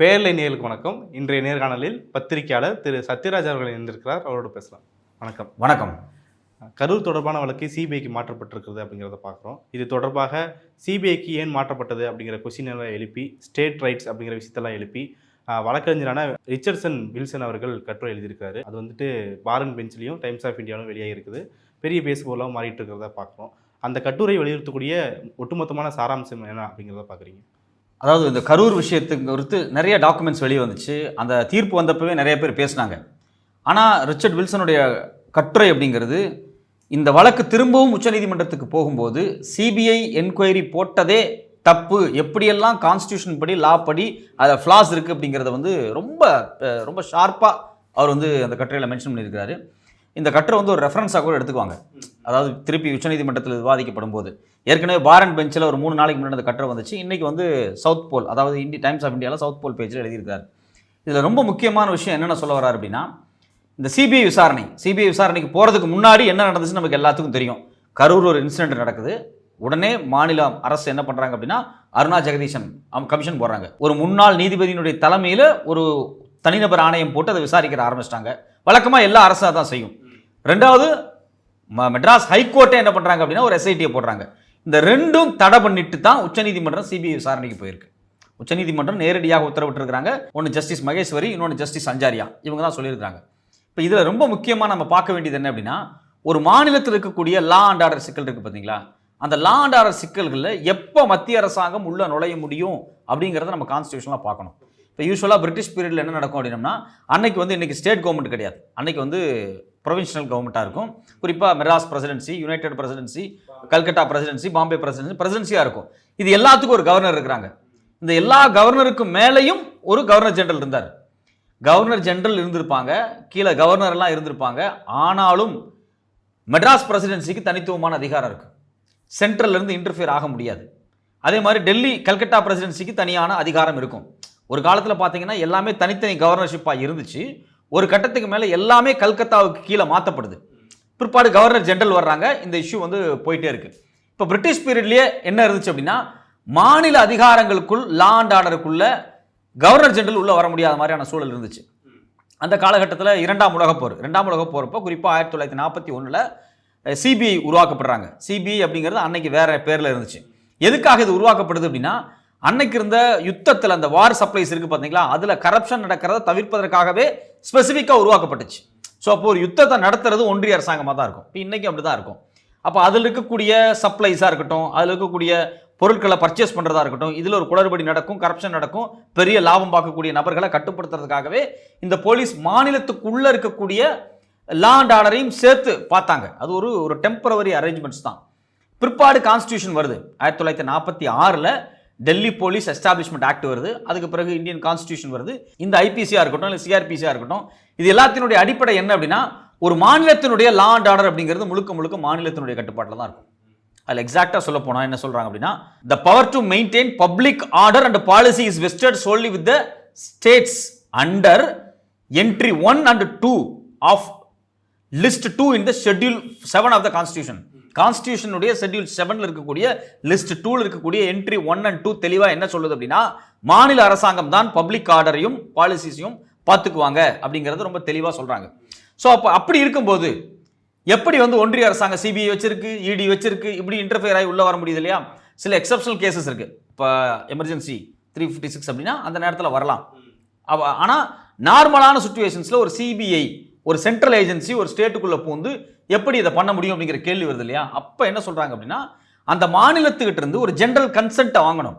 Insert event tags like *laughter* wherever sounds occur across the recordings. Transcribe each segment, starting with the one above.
பேரலை நேர்களுக்கு வணக்கம். இன்றைய நேர்காணலில் பத்திரிகையாளர் திரு சத்யராஜ் அவர்கள் இணைந்திருக்கிறார். அவரோட பேசலாம். வணக்கம். வணக்கம். கரூர் தொடர்பான வழக்கு சிபிஐக்கு மாற்றப்பட்டிருக்கிறது அப்படிங்கிறத பார்க்குறோம். இது தொடர்பாக சிபிஐக்கு ஏன் மாற்றப்பட்டது அப்படிங்கிற கொஸ்டின் எல்லாம் எழுப்பி ஸ்டேட் ரைட்ஸ் அப்படிங்கிற விஷயத்தெல்லாம் எழுப்பி வழக்கறிஞரான ரிச்சர்ட்சன் வில்சன் அவர்கள் கட்டுரை எழுதியிருக்காரு. அது வந்துட்டு பாரன் பெஞ்சிலையும் டைம்ஸ் ஆஃப் இந்தியாவிலும் வெளியாக இருக்குது பெரிய பேசுபொருளாக மாறிட்டு இருக்கிறத பார்க்குறோம். அந்த கட்டுரை வலியுறுத்தக்கூடிய ஒட்டுமொத்தமான சாராம்சம் என்ன அப்படிங்கிறத பார்க்குறீங்க? அதாவது இந்த கரூர் விஷயத்துக்கு குறித்து நிறைய டாக்குமெண்ட்ஸ் வெளியே வந்துச்சு. அந்த தீர்ப்பு வந்தப்பவே நிறைய பேர் பேசினாங்க. ஆனால் ரிச்சர்ட் வில்சனுடைய கட்டுரை அப்படிங்கிறது இந்த வழக்கு திரும்பவும் உச்சநீதிமன்றத்துக்கு போகும்போது சிபிஐ என்கொயரி போட்டதே தப்பு. எப்படியெல்லாம் கான்ஸ்டியூஷன் படி லா படி அதில் ஃப்ளாஸ் இருக்குது அப்படிங்கிறத வந்து ரொம்ப ரொம்ப ஷார்ப்பாக அவர் வந்து அந்த கட்டுரையில் மென்ஷன் பண்ணியிருக்காரு இந்த கட்டுரை வந்து ஒரு ரெஃபரன்ஸாக கூட எடுத்துக்குவாங்க. அதாவது திருப்பி உச்சநீதிமன்றத்தில் விவாதிக்கப்படும் போது ஏற்கனவே பாரன் பெஞ்சில் ஒரு மூணு நாளைக்கு முன்னாடி அந்த கட்டுரை வந்துச்சு. இன்றைக்கி வந்து சவுத் போல் அதாவது இந்தி டைம்ஸ் ஆஃப் இந்தியாவில் சவுத் போல் பேஜில் எழுதியிருக்காரு. இதில் ரொம்ப முக்கியமான விஷயம் என்னென்ன சொல்ல வரார் அப்படின்னா இந்த சிபிஐ விசாரணை சிபிஐ விசாரணைக்கு போகிறதுக்கு முன்னாடி என்ன நடந்துச்சுன்னு நமக்கு எல்லாத்துக்கும் தெரியும். கரூர் ஒரு இன்சிடென்ட் நடக்குது. உடனே மாநில அரசு என்ன பண்ணுறாங்க அப்படின்னா அருணா ஜெகதீஷன் அவங்க கமிஷன் போடுறாங்க. ஒரு முன்னாள் நீதிபதியினுடைய தலைமையில் ஒரு தனிநபர் ஆணையம் போட்டு அதை விசாரிக்கிற ஆரம்பிச்சிட்டாங்க. வழக்கமாக எல்லா அரசாக தான் செய்யும். ரெண்டாவது மெட்ராஸ் ஹைகோர்ட்டை என்ன பண்ணுறாங்க அப்படின்னா ஒரு எஸ்ஐடியை போடுறாங்க. இந்த ரெண்டும் தடை பண்ணிட்டு தான் உச்சநீதிமன்றம் சிபிஐ விசாரணைக்கு போயிருக்கு. உச்சநீதிமன்றம் நேரடியாக உத்தரவிட்டிருக்கிறாங்க. ஒன்று ஜஸ்டிஸ் மகேஸ்வரி இன்னொன்று ஜஸ்டிஸ் அஞ்சாரியா இவங்க தான் சொல்லியிருக்கிறாங்க. இப்போ இதில் ரொம்ப முக்கியமாக நம்ம பார்க்க வேண்டியது என்ன அப்படின்னா ஒரு மாநிலத்தில் இருக்கக்கூடிய லா அண்ட் ஆர்டர் சிக்கல் இருக்குது பார்த்தீங்களா அந்த லா அண்ட் ஆர்டர் சிக்கல்களில் எப்போ மத்திய அரசாங்கம் உள்ளே நுழைய முடியும் அப்படிங்கிறத நம்ம கான்ஸ்டியூஷனாக பார்க்கணும். இப்போ யூஸ்வலாக பிரிட்டிஷ் பீரியடில் என்ன நடக்கும் அப்படின்னா அன்னைக்கு வந்து இன்றைக்கி ஸ்டேட் கவர்மெண்ட் கிடையாது. அன்னைக்கு வந்து ப்ரொவின்ஷனல் கவர்மெண்ட்டாக இருக்கும். குறிப்பாக Madras presidency united presidency Calcutta presidency Bombay presidency பிரசிடென்சியாக இருக்கும். இது எல்லாத்துக்கும் ஒரு கவர்னர் இருக்கிறாங்க. இந்த எல்லா கவர்னருக்கும் மேலேயும் ஒரு கவர்னர் ஜெனரல் இருந்தார். கவர்னர் ஜெனரல் இருந்திருப்பாங்க. கீழே கவர்னர்லாம் இருந்திருப்பாங்க. ஆனாலும் மெட்ராஸ் பிரசிடென்சிக்கு தனித்துவமான அதிகாரம் இருக்குது சென்ட்ரல்லேருந்து இன்டர்ஃபியர் ஆக முடியாது. அதே மாதிரி டெல்லி கல்கட்டா பிரசிடென்சிக்கு தனியான அதிகாரம் இருக்கும். ஒரு காலத்தில் பார்த்தீங்கன்னா எல்லாமே தனித்தனி கவர்னர்ஷிப்பாக இருந்துச்சு. ஒரு கட்டத்துக்கு மேலே எல்லாமே கல்கத்தாவுக்கு கீழே மாற்றப்படுது பிற்பாடு கவர்னர் ஜென்ரல் வர்றாங்க. இந்த இஷ்யூ வந்து போயிட்டே இருக்கு. இப்போ பிரிட்டிஷ் பீரியட்லேயே என்ன இருந்துச்சு அப்படின்னா மாநில அதிகாரங்களுக்குள் லா அண்ட் ஆர்டருக்குள்ள கவர்னர் ஜென்ரல் உள்ளே வர முடியாத மாதிரியான சூழல் இருந்துச்சு. அந்த காலகட்டத்தில் இரண்டாம் உலகப் போர். இரண்டாம் உலகப் குறிப்பாக ஆயிரத்தி தொள்ளாயிரத்தி நாற்பத்தி ஒன்றில் சிபிஐ உருவாக்கப்படுறாங்க. சிபிஐ அப்படிங்கிறது அன்னைக்கு வேற பேரில் இருந்துச்சு. எதுக்காக இது உருவாக்கப்படுது அப்படின்னா அன்னைக்கு இருந்த யுத்தத்தில் அந்த வார் சப்ளைஸ் இருக்கு பார்த்தீங்களா அதில் கரப்ஷன் நடக்கிறத தவிர்ப்பதற்காகவே ஸ்பெசிஃபிக்காக உருவாக்கப்பட்டுச்சு. ஸோ அப்போ ஒரு யுத்தத்தை நடத்துறது ஒன்றிய அரசாங்கமாக தான் இருக்கும். இப்போ இன்றைக்கி அப்படி தான் இருக்கும். அப்போ அதில் இருக்கக்கூடிய சப்ளைஸாக இருக்கட்டும் அதில் இருக்கக்கூடிய பொருட்களை பர்ச்சேஸ் பண்ணுறதா இருக்கட்டும் இதில் ஒரு குளறுபடி நடக்கும் கரப்ஷன் நடக்கும் பெரிய லாபம் பார்க்கக்கூடிய நபர்களை கட்டுப்படுத்துறதுக்காகவே இந்த போலீஸ் மாநிலத்துக்குள்ளே இருக்கக்கூடிய லா அண்ட் ஆர்டரையும் சேர்த்து பார்த்தாங்க. அது ஒரு ஒரு டெம்பரவரி அரேஞ்ச்மெண்ட்ஸ் தான். பிற்பாடு கான்ஸ்டியூஷன் வருது. ஆயிரத்தி தொள்ளாயிரத்தி நாற்பத்தி ஆறில் டெல்லி போலீஸ் எஸ்டாப்ளிஷ்மெண்ட் ஆக்ட் வருது. அதுக்கு பிறகு இந்தியன் கான்ஸ்டியூஷன் வருது. இந்த ஐபிசியாக இருக்கட்டும் இல்லை சிஆர்பிசியாக இருக்கட்டும் இது எல்லாத்தினுடைய அடிப்படை என்ன அப்படின்னா ஒரு மாநிலத்தினுடைய லா அண்ட் ஆர்டர் அப்படிங்கிறது முழுக்க முழுக்க மாநிலத்தினுடைய கட்டுப்பாட்டில் தான் இருக்கும். அதில் எக்ஸாக்டாக சொல்ல போனால் என்ன சொல்கிறாங்க அப்படின்னா the power to maintain public order and policy is vested solely with the states under entry one and two of list two in the schedule seven of the constitution கான்ஸ்டியூஷனுடைய schedule செவனில் இருக்கக்கூடிய லிஸ்ட் டூவில் இருக்கக்கூடிய entry one and two தெளிவாக என்ன சொல்லுது அப்படின்னா மாநில அரசாங்கம் தான் பப்ளிக் ஆர்டரையும் பாலிசிஸையும் பார்த்துக்குவாங்க அப்படிங்கிறது ரொம்ப தெளிவாக சொல்கிறாங்க ஸோ அப்போ அப்படி இருக்கும்போது எப்படி வந்து ஒன்றிய அரசாங்கம் சிபிஐ வச்சிருக்கு இடி வச்சிருக்கு இப்படி இன்டர்ஃபியர் ஆகி உள்ளே வர முடியுது இல்லையா? சில எக்ஸப்ஷனல் கேசஸ் இருக்குது இப்போ எமர்ஜென்சி த்ரீ ஃபிஃப்டி சிக்ஸ் அப்படின்னா அந்த நேரத்தில் வரலாம். ஆனால் நார்மலான சுச்சுவேஷன்ஸில் ஒரு சிபிஐ ஒரு சென்ட்ரல் ஏஜென்சி ஒரு ஸ்டேட்டுக்குள்ளே பூந்து எப்படி இதை பண்ண முடியும் அப்படிங்கிற கேள்வி வருது இல்லையா? அப்போ என்ன சொல்கிறாங்க அப்படின்னா அந்த மாநிலத்துக்கிட்ட இருந்து ஒரு ஜென்ரல் கன்சென்ட்டை வாங்கணும்.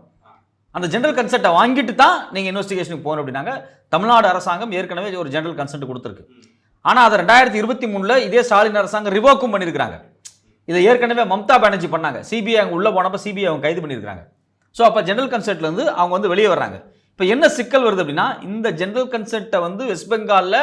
அந்த ஜென்ரல் கன்சென்ட்டை வாங்கிட்டு தான் நீங்கள் இன்வெஸ்டிகேஷனுக்கு போகணும் அப்படின்னாங்க. தமிழ்நாடு அரசாங்கம் ஏற்கனவே ஒரு ஜென்ரல் கன்சென்ட் கொடுத்துருக்கு. ஆனால் அதை ரெண்டாயிரத்தி இருபத்தி மூணில் இதே ஸ்டாலின் அரசாங்கம் ரிவோக்கும் பண்ணியிருக்கிறாங்க. இதை ஏற்கனவே மம்தா பானர்ஜி பண்ணாங்க. சிபிஐ அங்கே உள்ளே போனப்போ சிபிஐ அவங்க கைது பண்ணியிருக்காங்க ஸோ அப்போ ஜென்ரல் கன்சென்ட்லேருந்து அவங்க வந்து வெளியே வர்றாங்க. இப்போ என்ன சிக்கல் வருது அப்படின்னா இந்த ஜென்ரல் கன்சென்ட்டை வந்து வெஸ்ட் பெங்காலில்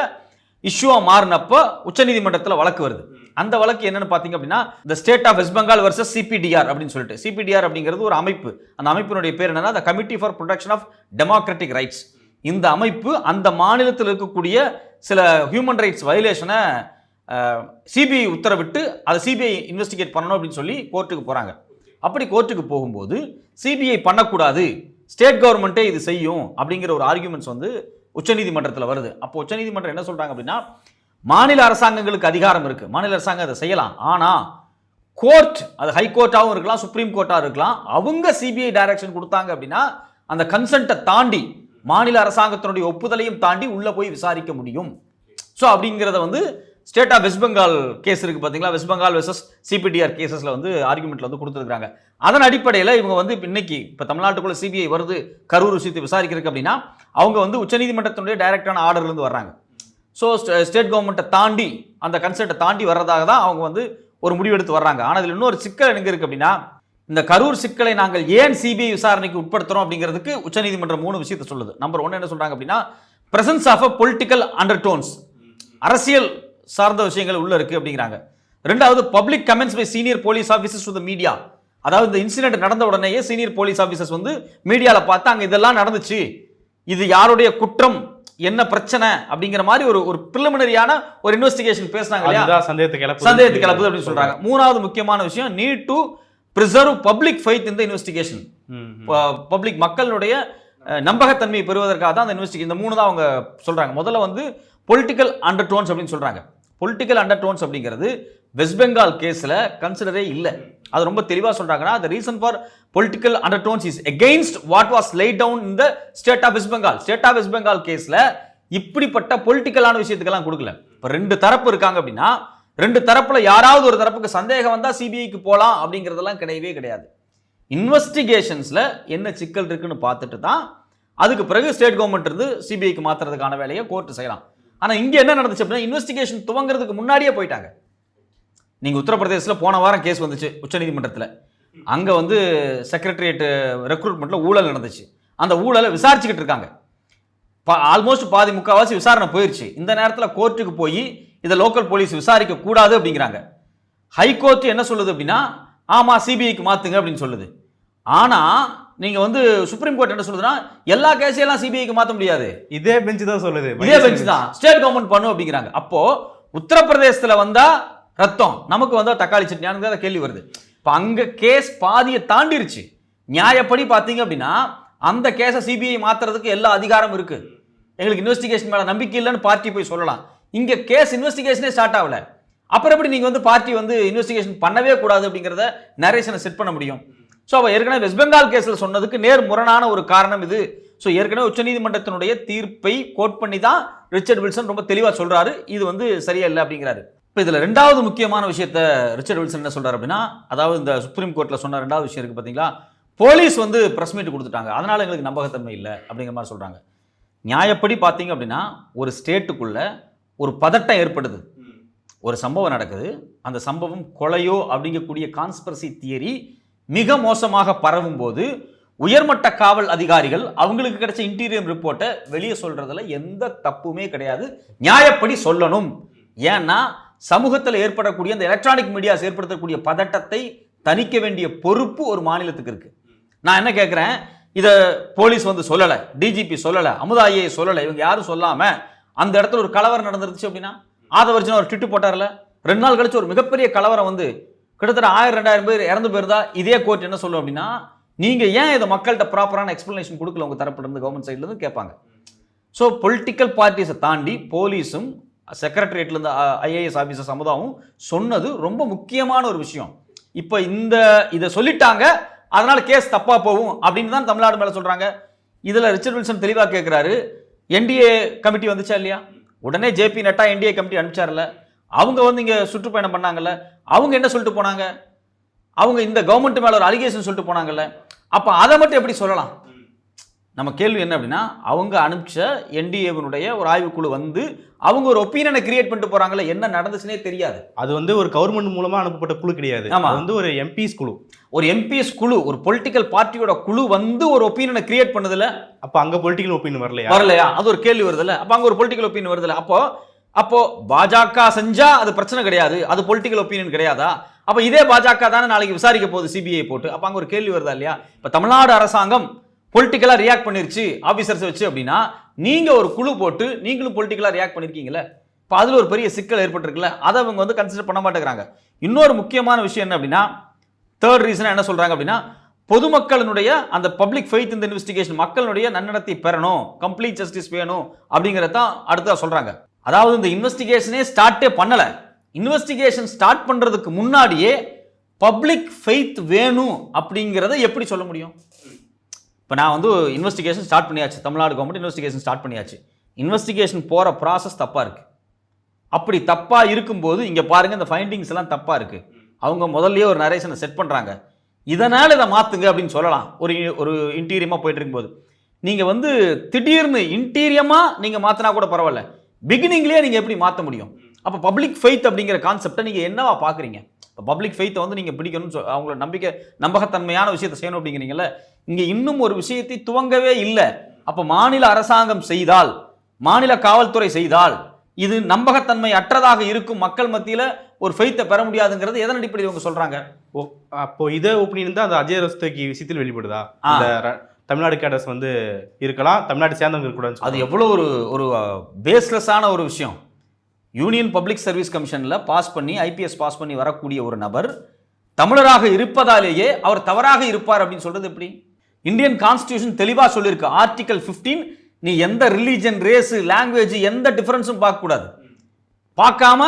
இஷ்யூவாக மாறினப்போ உச்சநீதிமன்றத்தில் வழக்கு வருது. அந்த வழக்கு என்னன்னு பார்த்தீங்க அப்படின்னா the state of West Bengal versus CPDR அப்படின்னு சொல்லிட்டு. சிபிடிஆர் அப்படிங்கிறது ஒரு அமைப்பு. அந்த அமைப்பினுடைய பேர் என்னன்னா the committee for protection of democratic rights இந்த அமைப்பு அந்த மாநிலத்தில் இருக்கக்கூடிய சில ஹியூமன் ரைட்ஸ் வயலேஷனை சிபிஐ உத்தரவிட்டு அதை சிபிஐ இன்வெஸ்டிகேட் பண்ணணும் அப்படின்னு சொல்லி கோர்ட்டுக்கு போகிறாங்க அப்படி கோர்ட்டுக்கு போகும்போது சிபிஐ பண்ணக்கூடாது. ஸ்டேட் கவர்மெண்ட்டே இது செய்யும் அப்படிங்கிற ஒரு ஆர்குமெண்ட்ஸ் வந்து உச்சநீதிமன்றத்தில் வருது. அப்போ உச்சநீதிமன்றம் என்ன சொல்கிறாங்க அப்படின்னா மாநில அரசாங்கங்களுக்கு அதிகாரம் இருக்குது மாநில அரசாங்கம் அதை செய்யலாம். ஆனால் கோர்ட் அது ஹை கோர்ட்டாகவும் இருக்கலாம் சுப்ரீம் கோர்ட்டாக இருக்கலாம் அவங்க சிபிஐ டைரக்ஷன் கொடுத்தாங்க அப்படின்னா அந்த கன்சென்ட்டை தாண்டி மாநில அரசாங்கத்தினுடைய ஒப்புதலையும் தாண்டி உள்ளே போய் விசாரிக்க முடியும். ஸோ அப்படிங்கிறத வந்து state of West Bengal case இருக்குது பார்த்தீங்களா வெஸ்ட் பெங்கால் வெர்சஸ் சிபிடிஆர் கேசஸில் வந்து ஆர்குமெண்ட்டில் வந்து கொடுத்துருக்காங்க அதன் அடிப்படையில் இவங்க வந்து இன்னைக்கு இப்போ தமிழ்நாட்டுக்குள்ளே சிபிஐ வருது கரூர் விஷயத்தை விசாரிக்கிறதுக்கு அப்படின்னா அவங்க வந்து உச்சநீதிமன்றத்தினுடைய டைரக்டான ஆர்டர்லேருந்து வர்றாங்க. ஸோ ஸ்டேட் கவர்மெண்ட்டை தாண்டி அந்த கன்சென்ட்டை தாண்டி வர்றதாக தான் அவங்க வந்து ஒரு முடிவெடுத்து வர்றாங்க. ஆனால் இதில் இன்னொரு சிக்கல் எங்கே இருக்குது அப்படின்னா இந்த கரூர் சிக்கலை நாங்கள் ஏன் சிபிஐ விசாரணைக்கு உட்படுத்துகிறோம் அப்படிங்கிறதுக்கு உச்சநீதிமன்றம் மூணு விஷயத்தை சொல்லுது. நம்பர் ஒன்று என்ன சொல்கிறாங்க அப்படின்னா presence of a political undertones அரசியல் சார்ந்த விஷயங்கள் உள்ளே இருக்குது அப்படிங்கிறாங்க. ரெண்டாவது public comments by senior police officers to the media அதாவது இந்த இன்சிடென்ட் நடந்த உடனேயே சீனியர் போலீஸ் ஆஃபீஸர்ஸ் வந்து மீடியாவில் பார்த்து அங்கே இதெல்லாம் நடந்துச்சு. இது யாருடைய குற்றம்? என்ன பிரச்சனை அப்படிங்கிற மாதிரி ஒரு ஒரு ப்ரிலிமினரியான ஒரு இன்வெஸ்டிகேஷன் பேசுனாங்க இல்லையா? அதுதான் சந்தேகத்தை கிளப்பு சந்தேகத்துக்கு கிளப்புது அப்படின்னு சொல்றாங்க. மூணாவது முக்கியமான விஷயம் need to preserve public faith இந்த இன்வெஸ்டிகேஷன். பப்ளிக் மக்களுடைய நம்பகத்தன்மையை பெறுவதற்காக தான் அந்த இன்வெஸ்டிகேஷன் இந்த மூணு தான் அவங்க சொல்றாங்க. முதல்ல வந்து பொலிட்டிக்கல் அண்டர் டோன்ஸ் அப்படின்னு சொல்றாங்க. பொலிட்டிக்கல் அண்டர் டோன்ஸ் அப்படிங்கிறது வெஸ்ட் பெங்கால் கேஸில் கன்சிடரே இல்லை. அது ரொம்ப தெளிவாக சொல்கிறாங்கன்னா the reason for political undertones is against what was laid down இந்த state of West Bengal state of West Bengal கேஸில் இப்படிப்பட்ட பொலிட்டிக்கலான விஷயத்துக்கெல்லாம் கொடுக்கல. இப்போ ரெண்டு தரப்பு இருக்காங்க அப்படின்னா ரெண்டு தரப்பில் யாராவது ஒரு தரப்புக்கு சந்தேகம் வந்தால் சிபிஐக்கு போகலாம் அப்படிங்கிறதெல்லாம் கிடையவே கிடையாது. இன்வெஸ்டிகேஷன்ஸில் என்ன சிக்கல் இருக்குன்னு பார்த்துட்டு தான் அதுக்கு பிறகு ஸ்டேட் கவர்மெண்ட் இருந்து சிபிஐக்கு மாத்துறதுக்கான வேலையை கோர்ட்டு செய்யலாம். ஆனால் இங்கே என்ன நடந்துச்சு அப்படின்னா இன்வெஸ்டிகேஷன் துவங்குறதுக்கு முன்னாடியே போயிட்டாங்க. நீங்கள் உத்தரப்பிரதேசத்தில் போன வாரம் கேஸ் வந்துச்சு உச்சநீதிமன்றத்தில். அங்கே வந்து செக்ரட்டரியேட் ரெக்ரூட்மெண்ட்டில் ஊழல் நடந்துச்சு. அந்த ஊழலை விசாரிச்சுக்கிட்டு இருக்காங்க. பா ஆல்மோஸ்ட் பாதி முக்கால்வாசி விசாரணை போயிடுச்சு இந்த நேரத்தில் கோர்ட்டுக்கு போய் இதை லோக்கல் போலீஸ் விசாரிக்க கூடாது அப்படிங்கிறாங்க. ஹைகோர்ட் என்ன சொல்லுது அப்படின்னா ஆமாம் சிபிஐக்கு மாற்றுங்க அப்படின்னு சொல்லுது. ஆனால் நீங்க வந்து சுப்ரீம் கோர்ட் என்ன சொல்லுதுன்னா எல்லா கேஸையெல்லாம் சிபிஐக்கு மாத்த முடியாது. இதே பெஞ்ச் தான் சொல்லுது. இதே பெஞ்ச் தான். ஸ்டேட் கவர்மெண்ட் பண்ணும் அப்படிங்கிறாங்க. அப்போ உத்தரப்பிரதேசத்துல வந்தா ரத்தம் நமக்கு வந்தா தக்காளி சட்னியானுங்கிற கேள்வி வருது. இப்போ அங்க கேஸ் பாதியை தாண்டிருச்சு. நியாயப்படி பார்த்தீங்க அப்படின்னா அந்த கேஸை சிபிஐ மாத்துறதுக்கு எல்லா அதிகாரம் இருக்கு. எங்களுக்கு இன்வெஸ்டிகேஷன் மேல நம்பிக்கை இல்லைன்னு பார்ட்டி போய் சொல்லலாம். இங்க கேஸ் இன்வெஸ்டிகேஷனே ஸ்டார்ட் ஆகல. அப்புறம் எப்படி நீங்க வந்து பார்ட்டி வந்து இன்வெஸ்டிகேஷன் பண்ணவே கூடாது அப்படிங்கிறத நரேஷனை செட் பண்ண முடியும்? ஸோ அவ ஏற்கனவே வெஸ்ட் பெங்கால் கேஸில் சொன்னதுக்கு நேர் முரணான ஒரு காரணம் இது. ஸோ ஏற்கனவே உச்சநீதிமன்றத்தினுடைய தீர்ப்பை கோட் பண்ணி தான் ரிச்சர்ட் வில்சன் ரொம்ப தெளிவாக சொல்றாரு. இது வந்து சரியா இல்லை அப்படிங்கிறாரு. இப்போ இதில் ரெண்டாவது முக்கியமான விஷயத்த ரிச்சர்ட் வில்சன் என்ன சொல்றாரு அப்படின்னா அதாவது இந்த சுப்ரீம் கோர்ட்டில் சொன்ன ரெண்டாவது விஷயம் இருக்கு பார்த்தீங்களா போலீஸ் வந்து ப்ரெஸ் மீட் கொடுத்துட்டாங்க. அதனால எங்களுக்கு நம்பகத்தன்மை இல்லை அப்படிங்கிற மாதிரி சொல்றாங்க. நியாயப்படி பார்த்தீங்க அப்படின்னா ஒரு ஸ்டேட்டுக்குள்ள ஒரு பதட்டம் ஏற்படுது. ஒரு சம்பவம் நடக்குது. அந்த சம்பவம் கொலையோ அப்படிங்கக்கூடிய கான்ஸ்பரசி தியரி மிக மோசமாக பரவும் போது உயர்மட்ட காவல் அதிகாரிகள் அவங்களுக்கு கிடைச்ச இன்டீரியர் ரிப்போர்ட்டை வெளியே சொல்றதுல எந்த தப்புமே கிடையாது. நியாயப்படி சொல்லணும். ஏன்னா சமூகத்தில் ஏற்படக்கூடிய அந்த எலக்ட்ரானிக் மீடியாஸ் ஏற்படுத்தக்கூடிய பதட்டத்தை தணிக்க வேண்டிய பொறுப்பு ஒரு மாநிலத்துக்கு இருக்கு. நான் என்ன கேட்குறேன் இதை போலீஸ் வந்து சொல்லலை டிஜிபி சொல்லலை அமுதாயை சொல்லலை இவங்க யாரும் சொல்லாமல் அந்த இடத்துல ஒரு கலவரம் நடந்துருச்சு அப்படின்னா ஆதவர்ஜன் ஒரு ட்விட்டு போட்டார்ல ரெண்டு நாள் கழிச்சு ஒரு மிகப்பெரிய கலவரம் வந்து கிட்டத்தட்ட ஆயிரம் ரெண்டாயிரம் பேர் இறந்து போயிருந்தா இதே கோர்ட் என்ன சொல்லும் அப்படின்னா நீங்கள் ஏன் இதை மக்கள்கிட்ட ப்ராப்பரான எக்ஸ்ப்ளனேஷன் கொடுக்கல? உங்கள் தரப்புலேருந்து கவர்மெண்ட் சைட்லேருந்து கேட்பாங்க. ஸோ பொலிட்டிக்கல் பார்ட்டிஸை தாண்டி போலீஸும் செக்ரட்டரியேட்லேருந்து ஐஏஎஸ் ஆஃபீஸர் சமுதாவும் சொன்னது ரொம்ப முக்கியமான ஒரு விஷயம். இப்போ இந்த இதை சொல்லிட்டாங்க அதனால் கேஸ் தப்பாக போகும் அப்படின்னு தான் தமிழ்நாடு மேலே சொல்கிறாங்க இதில் ரிச்சர்ட் வில்சன் தெளிவாக கேட்குறாரு என்டிஏ கமிட்டி வந்துச்சா இல்லையா? உடனே ஜேபி நட்டா என்டிஏ கமிட்டி அனுப்பிச்சார்ல. அவங்க வந்து இங்க சுற்றுப்பயணம் பண்ணாங்கல்ல அவங்க என்ன சொல்லிட்டு போனாங்க? அவங்க இந்த கவர்மெண்ட் மேல ஒரு அலிகேஷன் சொல்லிட்டு போனாங்கல்ல அப்ப அதை மட்டும் எப்படி சொல்லலாம்? நம்ம கேள்வி என்ன அப்படின்னா அவங்க அனுப்பிச்ச என்டிஏவினுடைய ஒரு ஆய்வுக்குழு வந்து அவங்க ஒரு ஒப்பீனியனை கிரியேட் பண்ணிட்டு போறாங்கல்ல என்ன நடந்துச்சுனே தெரியாது. அது வந்து ஒரு கவர்மெண்ட் மூலமா அனுப்பப்பட்ட குழு கிடையாது. ஆமா. வந்து ஒரு எம்பிஸ் குழு. ஒரு எம்பிஎஸ் குழு ஒரு பொலிட்டிக்கல் பார்ட்டியோட குழு வந்து ஒரு ஒப்பீனியனை கிரியேட் பண்ணுதுல அப்ப அங்க பொலிட்டிக்கல் ஒப்பீனியன் வரலையா? வரலையா? அது ஒரு கேள்வி வருதுல்ல. அப்ப அங்க ஒரு பொலிட்டிக்கல் ஒப்பீனியன் வருதுல்ல. அப்போ அப்போ பாஜக செஞ்சா அது பிரச்சனை கிடையாது. அது பொலிட்டிக்கல் ஒப்பீனியன் கிடையாதா? அப்போ இதே பாஜக தானே நாளைக்கு விசாரிக்க போகுது சிபிஐ போட்டு. அப்போ அங்கே ஒரு கேள்வி வருதா இல்லையா? இப்போ தமிழ்நாடு அரசாங்கம் பொலிட்டிக்கலாக ரியாக்ட் பண்ணிருச்சு ஆஃபீஸர்ஸ் வச்சு அப்படின்னா நீங்கள் ஒரு குழு போட்டு நீங்களும் பொலிட்டிக்கலாக ரியாக்ட் பண்ணிருக்கீங்களே இப்போ அதில் ஒரு பெரிய சிக்கல் ஏற்பட்டிருக்குல்ல? அதை அவங்க வந்து கன்சிடர் பண்ண மாட்டேங்கிறாங்க. இன்னொரு முக்கியமான விஷயம் என்ன அப்படின்னா தேர்ட் ரீசன் என்ன சொல்கிறாங்க அப்படின்னா பொதுமக்களினுடைய அந்த பப்ளிக் ஃபெய்த் இந்த இன்வெஸ்டிகேஷன் மக்களுடைய நன்னடத்தை பெறணும் கம்ப்ளீட் ஜஸ்டிஸ் வேணும் அப்படிங்கிறத தான் சொல்கிறாங்க அதாவது இந்த இன்வெஸ்டிகேஷனே ஸ்டார்ட்டே பண்ணலை. இன்வெஸ்டிகேஷன் ஸ்டார்ட் பண்ணுறதுக்கு முன்னாடியே பப்ளிக் ஃபெய்த் வேணும் அப்படிங்கிறத எப்படி சொல்ல முடியும்? இப்போ நான் வந்து இன்வெஸ்டிகேஷன் ஸ்டார்ட் பண்ணியாச்சு. தமிழ்நாடு கவர்மெண்ட் இன்வெஸ்டிகேஷன் ஸ்டார்ட் பண்ணியாச்சு. இன்வெஸ்டிகேஷன் போகிற ப்ராசஸ் தப்பாக இருக்குது அப்படி தப்பாக இருக்கும்போது இங்கே பாருங்கள் இந்த ஃபைண்டிங்ஸ் எல்லாம் தப்பாக இருக்குது அவங்க முதல்லயே ஒரு நரேஷனை செட் பண்ணுறாங்க இதனால் இதை மாற்றுங்க அப்படின்னு சொல்லலாம். ஒரு ஒரு இன்டீரியமாக போயிட்டு இருக்கும்போது. நீங்கள் வந்து திடீர்னு இன்டீரியமாக நீங்கள் மாற்றினா கூட பரவாயில்ல. பிகினிங்லேயே நீங்கள் எப்படி மாற்ற முடியும்? அப்போ பப்ளிக் ஃபெய்த் அப்படிங்கிற கான்செப்டை நீங்கள் என்னவா பார்க்குறீங்க இப்போ பப்ளிக் ஃபெய்த்தை வந்து நீங்கள் பிடிக்கணும்னு சொல் அவங்களோட நம்பிக்கை நம்பகத்தன்மையான விஷயத்தை செய்யணும் அப்படிங்கிறீங்கல்ல இங்கே இன்னும் ஒரு விஷயத்தை துவங்கவே இல்லை. அப்போ மாநில அரசாங்கம் செய்தால் மாநில காவல்துறை செய்தால் இது நம்பகத்தன்மை அற்றதாக இருக்கும் மக்கள் மத்தியில் ஒரு ஃபெய்த்தை பெற முடியாதுங்கிறது எதன் அடிப்படையில் இவங்க சொல்கிறாங்க ஓ அப்போ இதே ஒப்பீனியன் தான் அந்த அஜய் ரஸ்தோகி விஷயத்தில் வெளிப்படுதா? தமிழ்நாடு கேடர்ஸ் வந்து இருக்கலாம் தமிழ்நாடு சேர்ந்தவங்க இருக்கக்கூடாதுன்னு அது. எவ்வளோ ஒரு ஒரு பேஸ்லெஸ்ஸான ஒரு விஷயம். யூனியன் பப்ளிக் சர்வீஸ் கமிஷனில் பாஸ் பண்ணி ஐபிஎஸ் பாஸ் பண்ணி வரக்கூடிய ஒரு நபர் தமிழராக இருப்பதாலேயே அவர் தவறாக இருப்பார் அப்படின்னு சொல்றது எப்படி? இந்தியன் கான்ஸ்டியூஷன் தெளிவாக சொல்லியிருக்கு ஆர்டிகல் 15 நீ எந்த ரிலீஜன் ரேஸ் லாங்குவேஜ் எந்த டிஃபரன்ஸும் பார்க்கக்கூடாது. பார்க்காம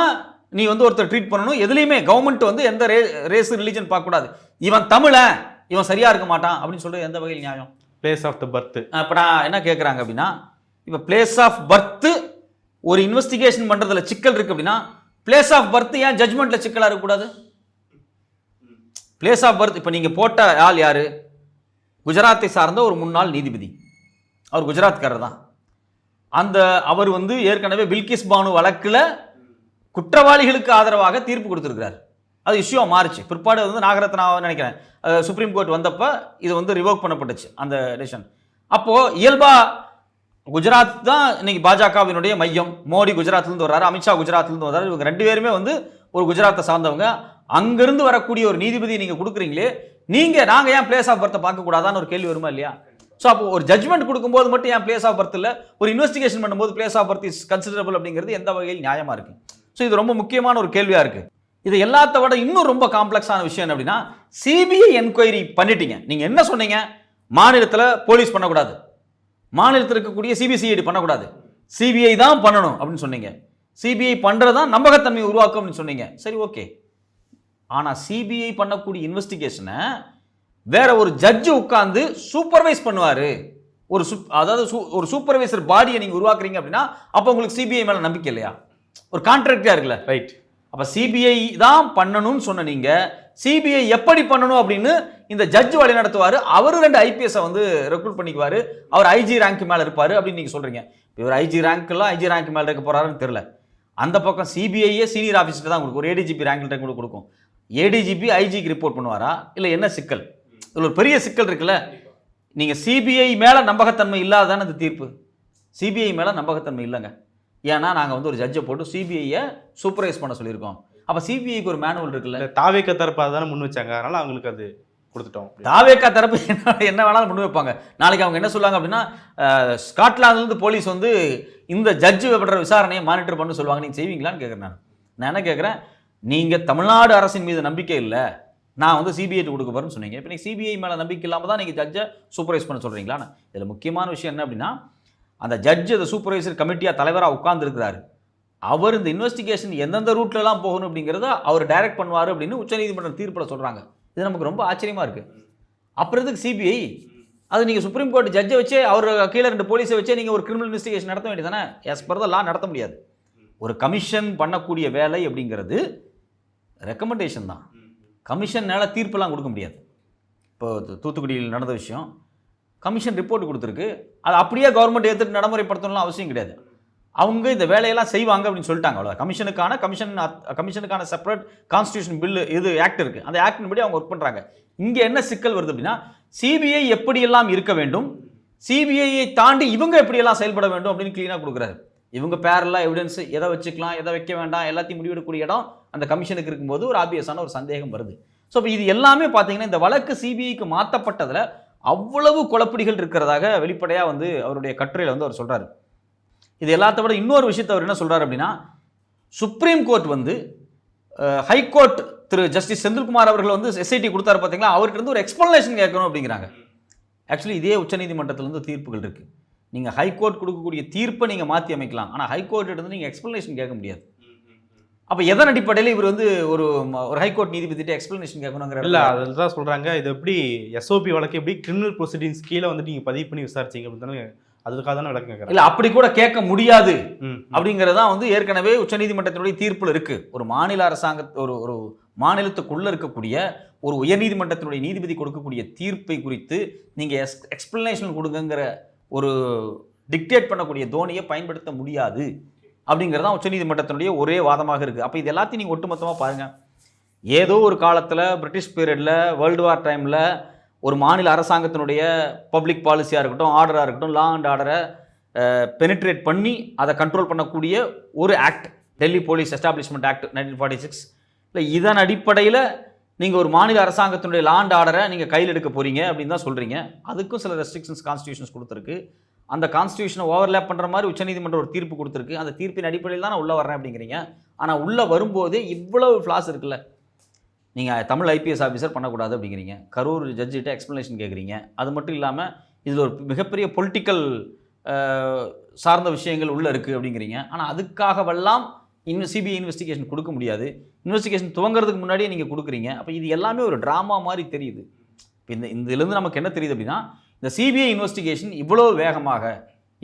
நீ வந்து ஒருத்தர் ட்ரீட் பண்ணணும். எதுலையுமே கவர்மெண்ட் வந்து எந்த ரே ரேஸ் ரிலீஜன் பார்க்கக்கூடாது. இவன் தமிழன் இவன் சரியா இருக்க மாட்டான் அப்படின்னு சொல்றது எந்த வகையில் நியாயம்? பிளேஸ் ஆஃப் த பர்த் இப்போ நான் என்ன கேட்குறாங்க அப்படின்னா இப்போ பிளேஸ் ஆஃப் பர்த்து ஒரு இன்வெஸ்டிகேஷன் பண்ணுறதுல சிக்கல் இருக்குது அப்படின்னா பிளேஸ் ஆஃப் பர்த் ஏன் ஜட்மெண்ட்டில் சிக்கலாக இருக்கக்கூடாது பிளேஸ் ஆஃப் பர்த் இப்போ நீங்கள் போட்ட ஆள் யார்? குஜராத்தை சார்ந்த ஒரு முன்னாள் நீதிபதி. அவர் குஜராத்காரர் தான். அந்த அவர் வந்து ஏற்கனவே பில்கிஸ் பானு வழக்கில் குற்றவாளிகளுக்கு ஆதரவாக தீர்ப்பு கொடுத்துருக்கிறார். அது இஷ்யூவாக மாறுச்சு. பிற்பாடு வந்து நாகரத்னாவை நினைக்கிறேன். சுப்ரீம் கோர்ட் வந்தப்போ இது வந்து ரிவோக் பண்ணப்பட்டுச்சு அந்த டெசிஷன் அப்போது இயல்பாக குஜராத் தான் இன்னைக்கு பாஜகவினுடைய மையம். மோடி குஜராத்லேருந்து வர்றாரு அமித்ஷா குஜராத்லேருந்து வர்றாரு. இவங்க ரெண்டு பேருமே வந்து ஒரு குஜராத்தை சார்ந்தவங்க. அங்கேருந்து வரக்கூடிய ஒரு நீதிபதியை நீங்கள் கொடுக்குறீங்களே நீங்கள் நாங்கள் ஏன் பிளேஸ் ஆஃப் பர்த்தை பார்க்கக்கூடாதான்னு ஒரு கேள்வி வருமா இல்லையா? ஸோ அப்போ ஒரு ஜட்மெண்ட் கொடுக்கும்போது மட்டும் ஏன் பிளேஸ் ஆஃப் பர்த் இல்லை? ஒரு இன்வெஸ்டிகேஷன் பண்ணும்போது place of birth is considerable அப்படிங்கிறது எந்த வகையில் நியாயமாக இருக்குது ஸோ இது ரொம்ப முக்கியமான ஒரு கேள்வியாக இருக்குது இது எல்லாத்த விட இன்னும் ரொம்ப காம்ப்ளெக்ஸான விஷயம் என்ன அப்படின்னா சிபிஐ என்கொயரி பண்ணிட்டீங்க. நீங்கள் என்ன சொன்னீங்க? மாநிலத்தில் போலீஸ் பண்ணக்கூடாது. மாநிலத்தில் இருக்கக்கூடிய சிபிசிஐடி பண்ணக்கூடாது. சிபிஐ தான் பண்ணணும் அப்படின்னு சொன்னீங்க. சிபிஐ பண்ணுறது தான் நம்பகத்தன்மை உருவாக்கும் அப்படின்னு சொன்னீங்க. சரி ஓகே. ஆனால் சிபிஐ பண்ணக்கூடிய இன்வெஸ்டிகேஷனை வேற ஒரு ஜட்ஜு உட்காந்து சூப்பர்வைஸ் பண்ணுவார். ஒரு சுப் அதாவது சூ- ஒரு சூப்பர்வைசர் பாடியை நீங்கள் உருவாக்குறீங்க அப்படின்னா அப்போ உங்களுக்கு சிபிஐ மேலே நம்பிக்கை இல்லையா? ஒரு கான்ட்ராக்டாக இருக்குல்ல. ரைட் அப்போ சிபிஐ தான் பண்ணணும்னு சொன்ன நீங்க சிபிஐ எப்படி பண்ணணும் அப்படின்னு இந்த ஜட்ஜ் வழி நடத்துவார். அவர் ரெண்டு ஐபிஎஸை வந்து ரெக்ரூட் பண்ணிக்குவார். அவர் ஐஜி ரேங்க் மேலே இருப்பார் அப்படின்னு நீங்கள் சொல்கிறீங்க இவர் ஐஜி ரேங்க்கெல்லாம் ஐஜி ரேங்க் மேலே இருக்க போறாருன்னு தெரில அந்த பக்கம் சிபிஐயே சீனியர் ஆஃபீஸர் தான் கொடுக்கும். ஒரு ஏடிஜிபி ரேங்க் கூட கொடுக்கும். ஏடிஜிபி ஐஜிக்கு ரிப்போர்ட் பண்ணுவாரா? இல்லை என்ன சிக்கல்? இதில் ஒரு பெரிய சிக்கல் இருக்குல்ல. நீங்கள் சிபிஐ மேலே நம்பகத்தன்மை இல்லாதானே இந்த தீர்ப்பு? சிபிஐ மேலே நம்பகத்தன்மை இல்லைங்க. ஏன்னா நாங்கள் வந்து ஒரு ஜட்ஜை போட்டு சிபிஐயை சூப்பர்வைஸ் பண்ண சொல்லியிருக்கோம். அப்போ சிபிஐக்கு ஒரு மேனுவல் இருக்குல்ல? தாவேக்க தரப்பு தானே முன் வச்சாங்க. அதனால அவங்களுக்கு அது கொடுத்துட்டோம். தாவேக்கா தரப்பு *laughs* என்ன என்ன வேணாலும் முன் வைப்பாங்க. நாளைக்கு அவங்க என்ன சொல்லுவாங்க அப்படின்னா ஸ்காட்லாந்துலேருந்து போலீஸ் வந்து இந்த ஜட்ஜு பண்ற விசாரணையை மானிட்டர் பண்ண சொல்லுவாங்க. நீங்கள் செய்வீங்களான்னு கேட்குறேன் நான். நான் என்ன கேட்குறேன் நீங்கள் தமிழ்நாடு அரசின் மீது நம்பிக்கை இல்லை. நான் வந்து சிபிஐ கொடுக்க போகிறேன்னு சொன்னீங்க. இப்போ நீங்கள் சிபிஐ மேலே நம்பிக்கை இல்லாமல் தான் நீங்கள் ஜட்ஜை சூப்பர்வைஸ் பண்ண சொல்கிறீங்களா இதில் முக்கியமான விஷயம் என்ன அப்படின்னா அந்த ஜட்ஜ் அந்த சூப்பர்வைசர் கமிட்டியாக தலைவராக உட்கார்ந்துருக்கிறாரு. அவர் இந்த இன்வெஸ்டிகேஷன் எந்தெந்த ரூட்லலாம் போகணும் அப்படிங்கிறத அவர் டைரக்ட் பண்ணுவார் அப்படின்னு உச்சநீதிமன்றம் தீர்ப்பில் சொல்கிறாங்க இது நமக்கு ரொம்ப ஆச்சரியமாக இருக்குது அப்புறம் இதுக்கு சிபிஐ அது நீங்கள் சுப்ரீம் கோர்ட் ஜட்ஜை வச்சே அவர் கீழே ரெண்டு போலீஸை வச்சே நீங்கள் ஒரு கிரிமினல் இன்வெஸ்டிகேஷன் நடத்த வேண்டியதானே எஸ் பர் லா நடத்த முடியாது. ஒரு கமிஷன் பண்ணக்கூடிய வேலை அப்படிங்கிறது ரெக்கமெண்டேஷன் தான். கமிஷன்னால தீர்ப்பெல்லாம் கொடுக்க முடியாது. இப்போ தூத்துக்குடியில் நடந்த விஷயம். கமிஷன் ரிப்போர்ட் கொடுத்துருக்கு. அது அப்படியே கவர்மெண்ட் எடுத்துட்டு நடைமுறைப்படுத்தணும்லாம் அவசியம் கிடையாது. அவங்க இந்த வேலையெல்லாம் செய்வாங்க அப்படின்னு சொல்லிட்டாங்க அவ்வளோ கமிஷனுக்கான கமிஷன் கமிஷனுக்கான செப்பரேட் கான்ஸ்டியூஷன் பில்லு இது ஆக்ட் இருக்குது அந்த ஆக்டின் படி அவங்க ஒர்க் பண்ணுறாங்க இங்கே என்ன சிக்கல் வருது அப்படின்னா சிபிஐ எப்படியெல்லாம் இருக்க வேண்டும்? சிபிஐயை தாண்டி இவங்க எப்படியெல்லாம் செயல்பட வேண்டும் அப்படின்னு க்ளீனாக கொடுக்குறாரு. இவங்க பேரெல்லாம் எவிடன்ஸ் எதை வச்சுக்கலாம் எதை வைக்க வேண்டாம் எல்லாத்தையும் முடிவெடுக்கக்கூடிய இடம் அந்த கமிஷனுக்கு இருக்கும்போது ஒரு ஆபியஸான ஒரு சந்தேகம் வருது. ஸோ இப்போ இது எல்லாமே பார்த்தீங்கன்னா இந்த வழக்கு சிபிஐக்கு மாற்றப்பட்டதில் அவ்வளவு குழப்படிகள் இருக்கிறதாக வெளிப்படையாக வந்து அவருடைய கட்டுரையில் வந்து அவர் சொல்கிறாரு இது எல்லாத்த விட இன்னொரு விஷயத்தை அவர் என்ன சொல்கிறார் அப்படின்னா சுப்ரீம் கோர்ட் வந்து ஹைகோர்ட் திரு ஜஸ்டிஸ் செந்தில்குமார் அவர்கள் வந்து எஸ்ஐடி கொடுத்தாரு பார்த்தீங்களா அவர்கிட்ட இருந்து ஒரு எக்ஸ்பிளனேஷன் கேட்கணும் அப்படிங்கிறாங்க. ஆக்சுவலி இதே உச்சநீதிமன்றத்தில் இருந்து தீர்ப்புகள் இருக்குது நீங்கள் ஹைகோர்ட் கொடுக்கக்கூடிய தீர்ப்பை நீங்கள் மாற்றி அமைக்கலாம். ஆனால் ஹைகோர்ட் இருந்து நீங்கள் எக்ஸ்பிளனேஷன் கேட்க முடியாது. அப்போ எதன் அடிப்படையில் இவர் வந்து ஒரு ஒரு ஹைகோர்ட் நீதிபதிட்ட எக்ஸ்பிளனேஷன் கேட்கணுங்கிற இல்ல அதில் தான் சொல்றாங்க. இது எப்படி எஸ்ஓபி வழக்கு எப்படி கிரிமினல் ப்ரொசீடிங்ஸ் கீழே வந்து நீங்க பதிவு பண்ணி விசாரிச்சீங்க அப்படின்னு அதுக்காக தானே விளக்கம் கேட்குறேன் இல்லை அப்படி கூட கேட்க முடியாது. ம் அப்படிங்கிறதா வந்து ஏற்கனவே உச்சநீதிமன்றத்தினுடைய தீர்ப்புல இருக்கு. ஒரு மாநில அரசாங்க ஒரு ஒரு மாநிலத்துக்குள்ள இருக்கக்கூடிய ஒரு உயர்நீதிமன்றத்தினுடைய நீதிபதி கொடுக்கக்கூடிய தீர்ப்பை குறித்து நீங்க எக்ஸ்பிளனேஷன் கொடுங்கங்கிற ஒரு டிக்டேட் பண்ணக்கூடிய தோனியை பயன்படுத்த முடியாது. அப்படிங்கிறதா உச்சநீதிமன்றத்தினுடைய ஒரே வாதமாக இருக்கு. அப்போ இது எல்லாத்தையும் நீங்கள் ஒட்டுமொத்தமாக பாருங்கள் ஏதோ ஒரு காலத்தில் பிரிட்டிஷ் பீரியடில் வேர்ல்டு வார் டைமில் ஒரு மாநில அரசாங்கத்தினுடைய பப்ளிக் பாலிசியாக இருக்கட்டும் ஆர்டராக இருக்கட்டும் லா அண்ட் ஆர்டரை பெனிட்ரேட் பண்ணி அதை கண்ட்ரோல் பண்ணக்கூடிய ஒரு act Delhi police establishment act nineteen forty six இல்லை இதன் அடிப்படையில் நீங்கள் ஒரு மாநில அரசாங்கத்தினுடைய லா அண்ட் ஆர்டரை நீங்கள் கையில் எடுக்க போகிறீங்க அப்படின்னு தான் சொல்கிறீங்க அதுக்கும் சில ரெஸ்ட்ரிக்ஷன்ஸ் கான்ஸ்டியூஷன்ஸ் கொடுத்துருக்கு. அந்த கான்ஸ்டியூஷனை ஓவர்லேப் பண்ணுற மாதிரி உச்சநீதிமன்றம் ஒரு தீர்ப்பு கொடுத்துருக்கு. அந்த தீர்ப்பின் அடிப்படையில் தான் நான் உள்ளே வரேன் அப்படிங்கிறீங்க. ஆனால் உள்ளே வரும்போதே இவ்வளவு ஃப்ளாஸ் இருக்குல்ல. நீங்கள் தமிழ் ஐபிஎஸ் ஆஃபீஸர் பண்ணக்கூடாது அப்படிங்கிறீங்க. கரூர் ஜட்ஜிட்ட எக்ஸ்ப்ளனேஷன் கேட்குறீங்க அது மட்டும் இல்லாமல் இதில் ஒரு மிகப்பெரிய பொலிட்டிக்கல் சார்ந்த விஷயங்கள் உள்ளே இருக்குது அப்படிங்கிறீங்க. ஆனால் அதுக்காகவெல்லாம் இன் சிபிஐ இன்வெஸ்டிகேஷன் கொடுக்க முடியாது. இன்வெஸ்டிகேஷன் துவங்குறதுக்கு முன்னாடியே நீங்கள் கொடுக்குறீங்க. அப்போ இது எல்லாமே ஒரு ட்ராமா மாதிரி தெரியுது. இப்போ இந்த இதுலேருந்து நமக்கு என்ன தெரியுது அப்படின்னா இந்த சிபிஐ இன்வெஸ்டிகேஷன் இவ்வளோ வேகமாக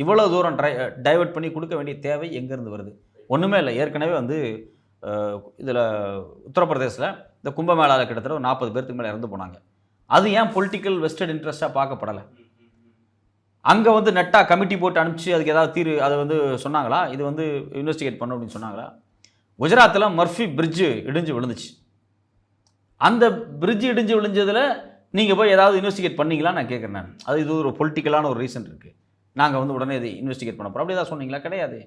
இவ்வளோ தூரம் ட்ரை டைவர்ட் பண்ணி கொடுக்க வேண்டிய தேவை எங்கேருந்து வருது? ஒன்றுமே இல்லை. ஏற்கனவே வந்து இதில் உத்தரப்பிரதேசில் இந்த கும்பமேளாவில் கிட்டத்தட்ட ஒரு நாற்பது பேர்த்துக்கு மேலே இறந்து போனாங்க. அது ஏன் பொலிட்டிக்கல் வெஸ்டட் இன்ட்ரெஸ்ட்டாக பார்க்கப்படலை? அங்கே வந்து நெட்டாக கமிட்டி போட்டு அனுப்பிச்சு அதுக்கு ஏதாவது தீர்வு அதை வந்து சொன்னாங்களா? இது வந்து இன்வெஸ்டிகேட் பண்ணும் அப்படின்னு சொன்னாங்களா? குஜராத்தில் மர்ஃபி பிரிட்ஜு இடிஞ்சு விழுந்துச்சு. அந்த பிரிட்ஜ் இடிஞ்சு விழுந்ததில் நீங்கள் போய் ஏதாவது இன்வெஸ்டிகேட் பண்ணீங்களா? நான் கேட்குறேன் நான். அது இது ஒரு பொலிட்டிக்கலான ஒரு ரீசன் இருக்குது நாங்கள் வந்து உடனே இதை இன்வெஸ்டிகேட் பண்ண போகிறோம் அப்படி ஏதாவது சொன்னீங்களா? கிடையாது.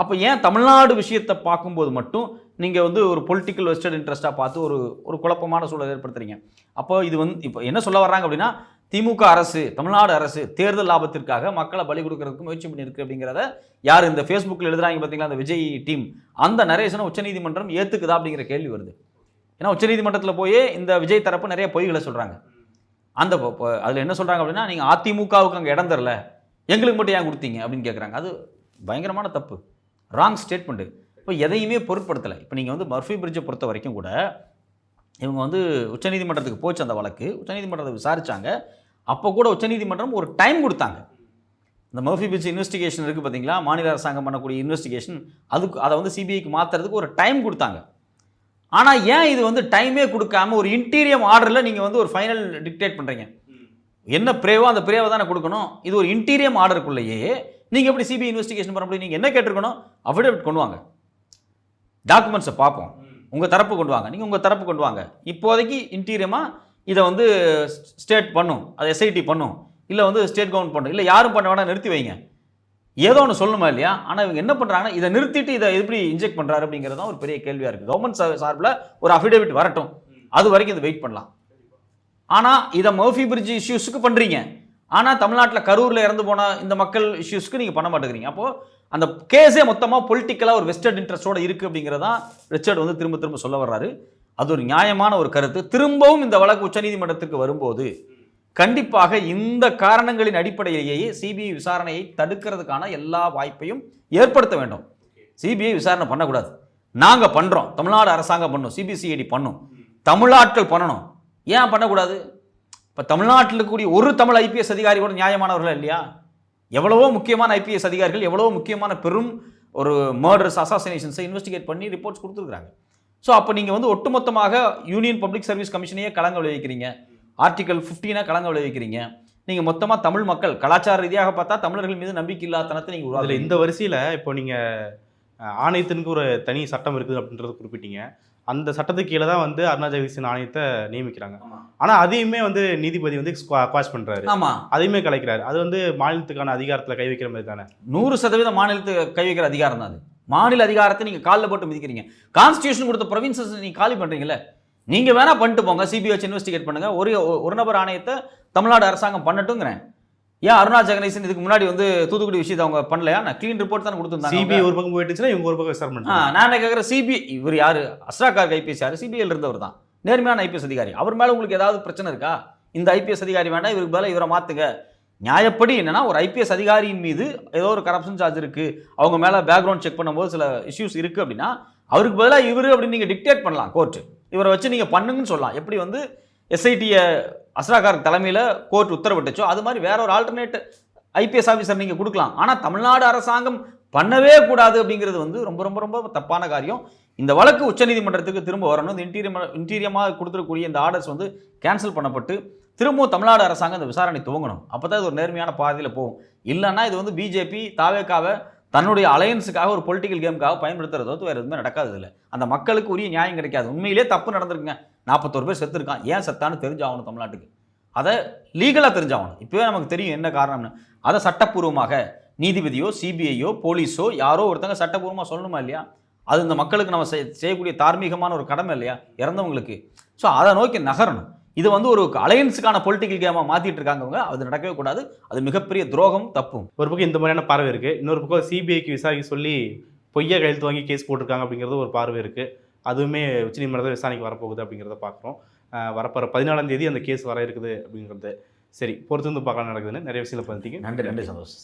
அப்போ ஏன் தமிழ்நாடு விஷயத்தை பார்க்கும்போது மட்டும் நீங்கள் வந்து ஒரு பொலிட்டிக்கல் வெஸ்டட் இன்ட்ரெஸ்ட்டாக பார்த்து ஒரு ஒரு குழப்பமான சூழலை ஏற்படுத்துறீங்க. அப்போ இது வந்து இப்போ என்ன சொல்ல வர்றாங்க அப்படின்னா திமுக அரசு தமிழ்நாடு அரசு தேர்தல் லாபத்திற்காக மக்களை பலி கொடுக்கறதுக்கு முயற்சி பண்ணியிருக்கு அப்படிங்கிறத யார் இந்த ஃபேஸ்புக்கில் எழுதுறாங்க பார்த்தீங்களா அந்த விஜய் டீம் அந்த நரேஷனை உச்சநீதிமன்றம் ஏற்றுக்குதா அப்படிங்கிற கேள்வி வருது. ஏன்னா உச்சநீதிமன்றத்தில் போய் இந்த விஜய் தரப்பு நிறைய பொய்களை சொல்கிறாங்க அந்த அதில் என்ன சொல்கிறாங்க அப்படின்னா நீங்கள் அதிமுகவுக்கு அங்கே இடம் தரல. எங்களுக்கு மட்டும் ஏன் கொடுத்தீங்க? அப்படின்னு கேட்குறாங்க அது பயங்கரமான தப்பு. ராங் ஸ்டேட்மெண்ட்டு இப்போ எதையுமே பொருட்படுத்தலை. இப்போ நீங்கள் வந்து மர்ஃபி பிரிட்ஜை பொறுத்த வரைக்கும் கூட இவங்க வந்து உச்சநீதிமன்றத்துக்கு போச்சு அந்த வழக்கு. உச்சநீதிமன்றத்தை விசாரித்தாங்க அப்போ கூட உச்சநீதிமன்றம் ஒரு டைம் கொடுத்தாங்க. இந்த மர்ஃபி பிரிட்ஜ் இன்வெஸ்டிகேஷன் இருக்குது பார்த்தீங்களா மாநில அரசாங்கம் பண்ணக்கூடிய இன்வெஸ்டிகேஷன் அதுக்கு அதை வந்து சிபிஐக்கு மாற்றுறதுக்கு ஒரு டைம் கொடுத்தாங்க. ஆனால் ஏன் இது வந்து டைமே கொடுக்காம ஒரு இன்டீரியம் ஆர்டரில் நீங்கள் வந்து ஒரு ஃபைனல் டிக்டேட் பண்ணுறீங்க என்ன பிரேவோ அந்த பிரேவை தானே கொடுக்கணும்? இது ஒரு இன்டீரியம் ஆர்டருக்குள்ளேயே நீங்கள் எப்படி சிபிஐ இன்வெஸ்டிகேஷன் பண்ண முடியும் நீங்கள் என்ன கேட்டிருக்கணும்? அஃபிடேவிட் கொண்டு வாங்க. டாக்குமெண்ட்ஸை பார்ப்போம். உங்கள் தரப்பு கொண்டு வாங்க. நீங்கள் உங்கள் தரப்பு கொண்டு வாங்க. இப்போதைக்கு இன்டீரியமாக இதை வந்து ஸ்டேட் பண்ணும். அதை எஸ்ஐடி பண்ணும். இல்லை வந்து ஸ்டேட் கவர்மெண்ட் பண்ணும். இல்லை யாரும் பண்ண வேணால் நிறுத்தி வைங்க. ஏதோ ஒன்று சொல்லணுமா இல்லையா? ஆனால் இவங்க என்ன பண்ணுறாங்கன்னா இதை நிறுத்திட்டு இதை எப்படி இன்ஜெக்ட் பண்ணுறாரு அப்படிங்கிறது தான் ஒரு பெரிய கேள்வியாக இருக்குது கவர்மெண்ட் சார்பில் ஒரு அஃபிடேவிட் வரட்டும். அது வரைக்கும் இதை வெயிட் பண்ணலாம். ஆனால் இதை மர்ஃபி பிரிட்ஜ் இஷ்யூஸுக்கு பண்ணுறீங்க ஆனால் தமிழ்நாட்டில் கரூரில் இறந்து போன இந்த மக்கள் இஷ்யூஸ்க்கு நீங்கள் பண்ண மாட்டேங்கிறீங்க. அப்போது அந்த கேஸே மொத்தமாக பொலிட்டிக்கலாக ஒரு வெஸ்டர்ட் இன்ட்ரெஸ்டோட இருக்குது அப்படிங்கிறதான் ரிச்சர்ட் வந்து திரும்ப திரும்ப சொல்ல வர்றாரு. அது ஒரு நியாயமான ஒரு கருத்து. திரும்பவும் இந்த வழக்கு உச்சநீதிமன்றத்திற்கு வரும்போது கண்டிப்பாக இந்த காரணங்களின் அடிப்படையிலேயே சிபிஐ விசாரணையை தடுக்கிறதுக்கான எல்லா வாய்ப்பையும் ஏற்படுத்த வேண்டும். சிபிஐ விசாரணை பண்ணக்கூடாது. நாங்கள் பண்ணுறோம் தமிழ்நாடு அரசாங்கம் பண்ணும். சிபிசிஐடி பண்ணும். தமிழ்நாட்கள் பண்ணணும். ஏன் பண்ணக்கூடாது? இப்போ தமிழ்நாட்டில் இருக்கக்கூடிய ஒரு தமிழ் ஐபிஎஸ் அதிகாரி கூட நியாயமானவர்கள் இல்லையா? எவ்வளவோ முக்கியமான ஐபிஎஸ் அதிகாரிகள் எவ்வளவோ முக்கியமான பெரும் ஒரு மர்டர்ஸ் அசாசினேஷன்ஸை இன்வெஸ்டிகேட் பண்ணி ரிப்போர்ட்ஸ் கொடுத்துருக்காங்க ஸோ அப்போ நீங்கள் வந்து ஒட்டுமொத்தமாக யூனியன் பப்ளிக் சர்வீஸ் கமிஷனையே கலங்க விளைவிக்கிறீங்க ஆர்டிகல் ஃபிஃப்டீனாக கலங்க விளைவிக்கிறீங்க. நீங்கள் மொத்தமாக தமிழ் மக்கள் கலாச்சார ரீதியாக பார்த்தா தமிழர்கள் மீது நம்பிக்கை இல்லாதனத்தை நீங்கள் அதில் இந்த வரிசையில் இப்போ நீங்கள் ஆணையத்திற்கு ஒரு தனி சட்டம் இருக்குது அப்படின்றத குறிப்பிட்டீங்க. அந்த சட்டத்துக்கு கீழே தான் வந்து அருணா ஜெகதீசன் ஆணையத்தை நியமிக்கிறாங்க. ஆனால் அதையுமே வந்து நீதிபதி வந்து குவாஷ் பண்ணுறாரு ஆமாம் அதையுமே கலைக்கிறாரு. அது வந்து மாநிலத்துக்கான அதிகாரத்தில் கை வைக்கிற மாதிரி தானே? நூறு சதவீதம் மாநிலத்துக்கு கை வைக்கிற அதிகாரம் தான் அது. மாநில அதிகாரத்தை நீங்கள் காலில் போட்டு மிதிக்கிறீங்க. கான்ஸ்டியூஷன் கொடுத்த ப்ரொவின்சஸ் நீங்கள் காலி பண்ணுறீங்களே நீங்கள் வேணால் பண்ணிட்டு போங்க சிபிஐ வச்சு இன்வெஸ்டிகேட் பண்ணுங்கள் ஒரு ஒரு நபர் ஆணையத்தை தமிழ்நாடு அரசாங்கம் பண்ணட்டுங்கிறேன் ஏன் அருணா ஜெகணேசன் இதுக்கு முன்னாடி வந்து தூத்துக்குடி விஷயத்தை அவங்க பண்ணலையா? நான் க்ளீன் ரிப்போர்ட் தானே கொடுத்துருந்தாங்க சிபிஐ ஒரு பக்கம் போயிட்டுச்சுன்னா இவங்க ஒரு பக்கம் விசாரணை நான் என்ன கேட்குறேன் சிபிஐ இவர் யாரு? அஸ்ராகார் ஐபிஎஸ் யாரு? சிபிஐல இருந்தவர் தான். நேர்மையான ஐபிஎஸ் அதிகாரி. அவர் மேல உங்களுக்கு ஏதாவது பிரச்சனை இருக்கா? இந்த ஐபிஎஸ் அதிகாரி வேண்டாம் இவருக்கு பதிலா இவரை மாத்துங்க. நியாயப்படி என்னன்னா ஒரு ஐபிஎஸ் அதிகாரியின் மீது ஏதோ ஒரு கரப்ஷன் சார்ஜ் இருக்கு. அவங்க மேல பேக்ரவுண்ட் செக் பண்ணும்போது சில இஷ்யூஸ் இருக்கு அப்படின்னா அவருக்கு பதிலாக இவரு அப்படின்னு நீங்க டிக்டேட் பண்ணலாம் கோர்ட் இவரை வச்சு நீங்கள் பண்ணுங்கன்னு சொல்லலாம். எப்படி வந்து எஸ்ஐடியை அஸ்ராகார் தலைமையில் கோர்ட் உத்தரவிட்டுச்சோ அது மாதிரி வேற ஒரு ஆல்டர்னேட் ஐபிஎஸ் ஆஃபீஸர் நீங்கள் கொடுக்கலாம். ஆனால் தமிழ்நாடு அரசாங்கம் பண்ணவே கூடாது அப்படிங்கிறது வந்து ரொம்ப ரொம்ப ரொம்ப தப்பான காரியம். இந்த வழக்கு உச்சநீதிமன்றத்துக்கு திரும்ப வரணும். இந்த இன்டீரியமாக இன்டீரியமாக கொடுத்துருக்கக்கூடிய இந்த ஆர்டர்ஸ் வந்து கேன்சல் பண்ணப்பட்டு திரும்பவும் தமிழ்நாடு அரசாங்கம் இந்த விசாரணை துவங்கணும். அப்போ தான் இது ஒரு நேர்மையான பாதையில் போகும். இல்லைன்னா இது வந்து பிஜேபி தாவேக்காவை தன்னுடைய அலையன்ஸுக்காக ஒரு பொலிட்டிக்கல் கேமுக்காக பயன்படுத்துறதோ வேறு எதுவுமே நடக்காது இல்லை அந்த மக்களுக்கு உரிய நியாயம் கிடைக்காது. உண்மையிலே தப்பு நடந்திருக்குங்க. நாற்பத்தோரு பேர் செத்துருக்கான். ஏன் செத்தான்னு தெரிஞ்சாகணும் தமிழ்நாட்டுக்கு. அதை லீகலாக தெரிஞ்சாகணும். இப்போவே நமக்கு தெரியும் என்ன காரணம்னு. அதை சட்டப்பூர்வமாக நீதிபதியோ சிபிஐயோ போலீஸோ யாரோ ஒருத்தங்க சட்டப்பூர்வமாக சொல்லணுமா இல்லையா? அது இந்த மக்களுக்கு நம்ம செய்யக்கூடிய தார்மீகமான ஒரு கடமை இல்லையா? இறந்தவங்களுக்கு. ஸோ அதை நோக்கி நகரணும். இது வந்து ஒரு அலையன்ஸுக்கான பொலிட்டிக்கல் கேமாக மாற்றிட்டு இருக்காங்கவங்க. அது நடக்கவே கூடாது. அது மிகப்பெரிய துரோகம் தப்பும். ஒரு பக்கம் இந்த மாதிரியான பார்வை இருக்கு. இன்னொரு பக்கம் சிபிஐக்கு விசாரிக்க சொல்லி பொய்யா கையெழுத்து வாங்கி கேஸ் போட்டிருக்காங்க அப்படிங்கிறது ஒரு பார்வை இருக்கு. அதுவுமே உச்சநீதிமன்றத்தில் விசாரணைக்கு வரப்போகுது அப்படிங்கிறத பார்க்குறோம். வரப்போகிற பதினாலாம் தேதி அந்த கேஸ் வர இருக்குது அப்படிங்கிறது. சரி பொறுத்து வந்து பார்க்கலாம் நடக்குதுன்னு. நிறைய விஷயங்களை பற்றிங்க நன்றி நன்றி சந்தோஷ்.